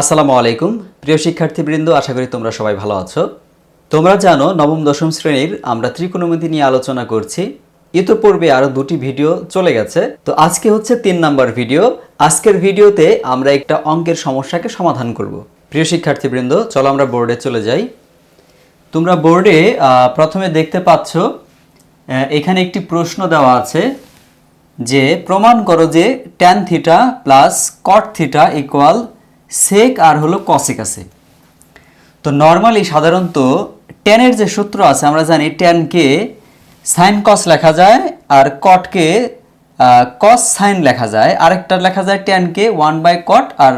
আসসালামু আলাইকুম। প্রিয় শিক্ষার্থীবৃন্দ, আশা করি তোমরা সবাই ভালো আছো। তোমরা জানো, নবম, দশম শ্রেণির আমরা ত্রিকোণমিতি নিয়ে আলোচনা করছি। ইতোপূর্বে আরও দুটি ভিডিও চলে গেছে। তো আজকে হচ্ছে তিন নাম্বার ভিডিও। আজকের ভিডিওতে আমরা একটা অঙ্কের সমস্যাকে সমাধান করব। প্রিয় শিক্ষার্থীবৃন্দ, চলো আমরা বোর্ডে চলে যাই। তোমরা বোর্ডে প্রথমে দেখতে পাচ্ছ এখানে একটি প্রশ্ন দেওয়া আছে যে, প্রমাণ করো যে tan theta plus cot theta equal sec আর হলো কসেক আছে। তো নর্মালি সাধারণত টেনের যে সূত্র আছে, আমরা জানি টেনকে সাইন কস লেখা যায় আর কটকে কস সাইন লেখা যায়। আরেকটা লেখা যায় টেনকে ওয়ান বাই কট আর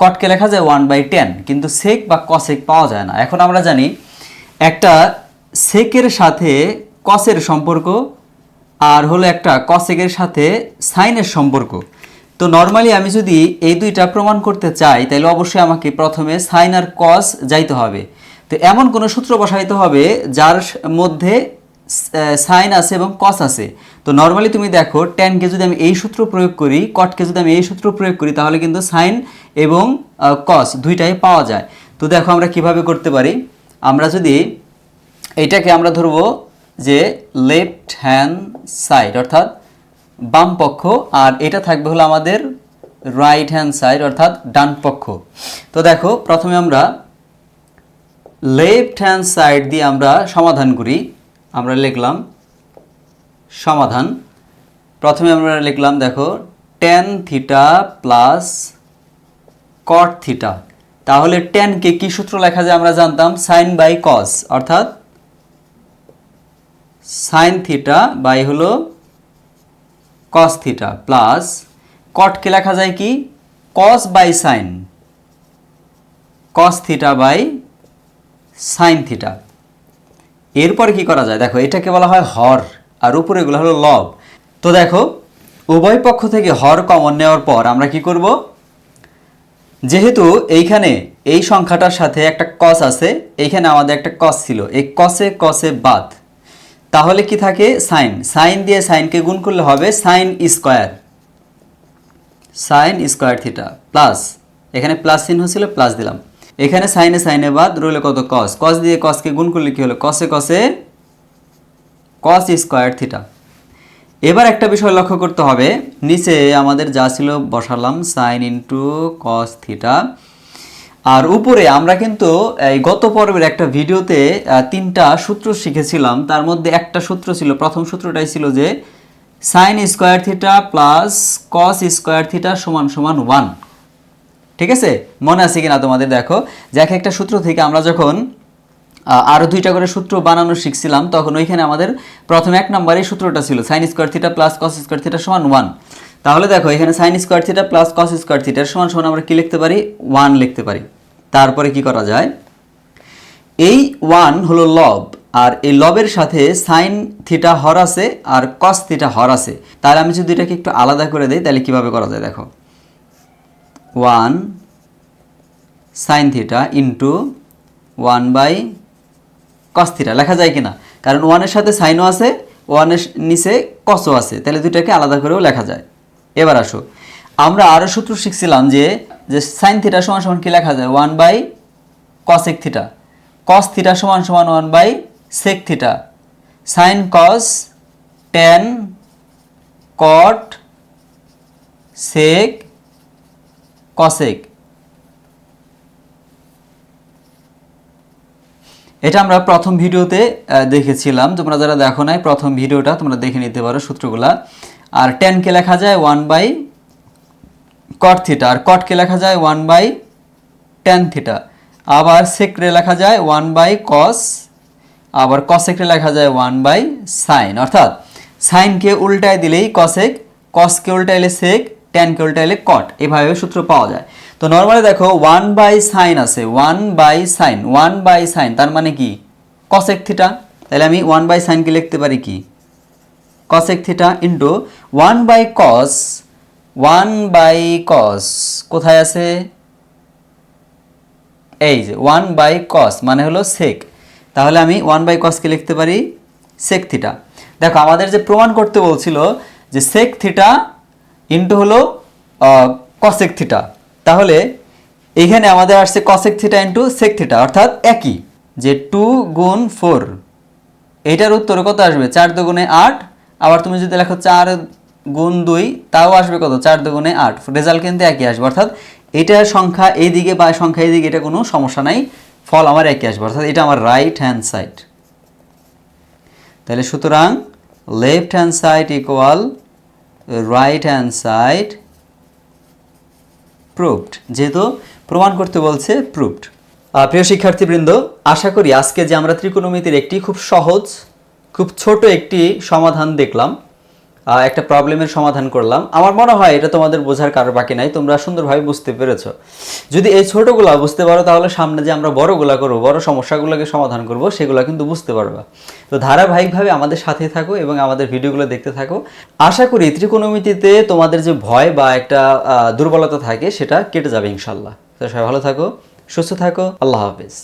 কটকে লেখা যায় ওয়ান বাই টেন কিন্তু সেক বা কসেক পাওয়া যায় না। এখন আমরা জানি একটা সেকের সাথে কসের সম্পর্ক আর হলো একটা কসেকের সাথে সাইনের সম্পর্ক। তো নর্মালি আমি যদি এই দুইটা প্রমাণ করতে চাই তাহলে অবশ্যই আমাকে প্রথমে সাইন আর কস যাইতে হবে। তো এমন কোনো সূত্র বসাইতে হবে যার মধ্যে সাইন আছে এবং কস আছে। তো নর্মালি তুমি দেখো টেনকে যদি আমি এই সূত্র প্রয়োগ করি কটকে যদি আমি এই সূত্র প্রয়োগ করি, তাহলে কিন্তু সাইন এবং কস দুইটাই পাওয়া যায়। তো দেখো আমরা কীভাবে করতে পারি। আমরা যদি এটাকে আমরা ধরবো যে লেফট হ্যান্ড সাইড অর্থাৎ বাম পক্ষ, আর এটা থাকবে হলো আমাদের রাইট হ্যান্ড সাইড অর্থাৎ ডান পক্ষ। তো দেখো, প্রথমে আমরা লেফট হ্যান্ড সাইড দিয়ে আমরা সমাধান করি। আমরা লিখলাম সমাধান। প্রথমে আমরা লিখলাম, দেখো tan theta plus cot theta তাহলে টেনকে কি সূত্র লেখা যায় আমরা জানতাম? সাইন বাই কস অর্থাৎ সাইন থিটা বাই হলো কস থিটা প্লাস কটকে লেখা যায় কি? Cos by sine cos theta by sine theta এরপরে কি করা যায়? দেখো, এটাকে বলা হয় হর, আর উপরে এগুলো হলো লব। তো দেখো, উভয় পক্ষ থেকে হর কমন নেওয়ার পর আমরা কি করব? যেহেতু এইখানে এই সংখ্যাটার সাথে একটা কস আছে এইখানে আমাদের একটা কস ছিল। এই কসে কসে বাদ। তাহলে কি থাকে? সাইন। সাইন দিয়ে সাইনকে গুণ করলে হবে sine square. Sine square theta plus. এখানে প্লাস চিহ্ন ছিল, প্লাস দিলাম। এখানে সাইনে সাইনে বাদ রইল কত? কস কস দিয়ে কসকে গুণ করলে কি হলো? কসে কসে কস স্কোয়ার থিটা। এবার একটা বিষয় লক্ষ্য করতে হবে। নিচে আমাদের যা ছিল বসালাম সাইন ইন্টু কস থিটা। আর উপরে আমরা কিন্তু এই গত পর্বের একটা ভিডিওতে তিনটা সূত্র শিখেছিলাম। তার মধ্যে একটা সূত্র ছিল, প্রথম সূত্রটাই ছিল যে sine square theta plus cos square theta সমান সমান ওয়ান ঠিক আছে? মনে আছে কিনা তোমাদের? দেখো, যে এক একটা সূত্র থেকে আমরা যখন আরও দুইটা করে সূত্র বানানো শিখছিলাম, তখন ওইখানে আমাদের প্রথম এক নম্বরেই সূত্রটা ছিল sine square theta plus cos square theta সমান ওয়ান তাহলে দেখো, এখানে sine square theta plus cos square থিটার সমান সমান আমরা কী লিখতে পারি? ওয়ান লিখতে পারি। তারপরে কি করা যায়? এই ওয়ান হলো লব, আর এই লবের সাথে সাইন থিটা হর আছে আর কস থিটা হর আছে। তাহলে আমি যদি এটাকে একটু আলাদা করে দিই, তাহলে কীভাবে করা যায় দেখো? One sine theta into one by cos theta, লেখা যায় কিনা? কারণ ওয়ানের সাথে সাইনও আছে, ওয়ানের নিচে কসও আছে, তাহলে দুইটাকে আলাদা করেও লেখা যায়। এবার আসো। আমরা আরও সূত্র শিখছিলাম যে যে সাইন থিটা সমান সমান কি লেখা যায়? One by cosec theta cos theta সমান সমান one by sec theta sine cos tan cot sec cosec এটা আমরা প্রথম ভিডিওতে দেখেছিলাম। তোমরা যারা দেখো নাই, প্রথম ভিডিওটা তোমরা দেখে নিতে পারো সূত্রগুলা। আর টেনকে লেখা যায় ওয়ান বাই কট থিটা আর কটকে লেখা যায় ওয়ান বাই টেন থিটা আবার সেকরে লেখা যায় ওয়ান বাই কস আবার কসেকরে লেখা যায় ওয়ান বাই সাইন অর্থাৎ সাইনকে উল্টায় দিলেই কসেক কসকে উল্টাইলে সেক টেনকে উল্টাইলে কট এভাবে সূত্র পাওয়া যায়। তো নর্মালি দেখো ওয়ান বাই সাইন আছে one by sine one by sine তার মানে কি? কসেক থিটা তাহলে আমি ওয়ান বাই সাইনকে লিখতে পারি কি? cosec theta into one by cos one by cos কোথায় আছে? এই যে ওয়ান বাই কস মানে হলো সেক তাহলে আমি ওয়ান বাই কসকে লিখতে পারি? সেক থিটা দেখো, আমাদের যে প্রমাণ করতে বলছিল যে সেক থিটা ইন্টু হলো কসেক থিটা তাহলে এখানে আমাদের আসছে cosec theta into sec theta অর্থাৎ একই, যে টু গুণ ফোর এটার উত্তরে কত আসবে? চার দুগুণে আট। আবার তুমি যদি লেখো চার গুণ দুই, তাও আসবে কত? চার দুগুণে আট। রেজাল্ট কিন্তু একই আসবে। অর্থাৎ এটার সংখ্যা এইদিকে বা সংখ্যা এইদিকে এটা কোনো সমস্যা নাই। ফল আমার একই আসবে। অর্থাৎ এটা আমার রাইট হ্যান্ড সাইড তাহলে সুতরাং left hand side equal right hand side proved যেহেতু প্রমাণ করতে বলছে প্রুভড প্রিয় শিক্ষার্থীবৃন্দ, আশা করি আজকে যে আমরা ত্রিকোণমিতির একটি খুব সহজ, খুব ছোট একটি সমাধান দেখলাম। একটা প্রবলেমের সমাধান করলাম। আমার মনে হয় এটা তোমাদের বোঝার কারও বাকি নাই, তোমরা সুন্দরভাবে বুঝতে পেরেছ। যদি এই ছোটগুলা বুঝতে পারো, তাহলে সামনে যে আমরা বড়গুলা করব, বড় সমস্যাগুলোকে সমাধান করব, সেগুলো কিন্তু বুঝতে পারবা। তো ধারাবাহিকভাবে আমাদের সাথে থাকো এবং আমাদের ভিডিওগুলো দেখতে থাকো। আশা করি ত্রিকোণমিতিতে তোমাদের যে ভয় বা একটা দুর্বলতা থাকে, সেটা কেটে যাবে ইনশাল্লাহ। তো সবাই ভালো থাকো, সুস্থ থাকো, আল্লাহ হাফিজ।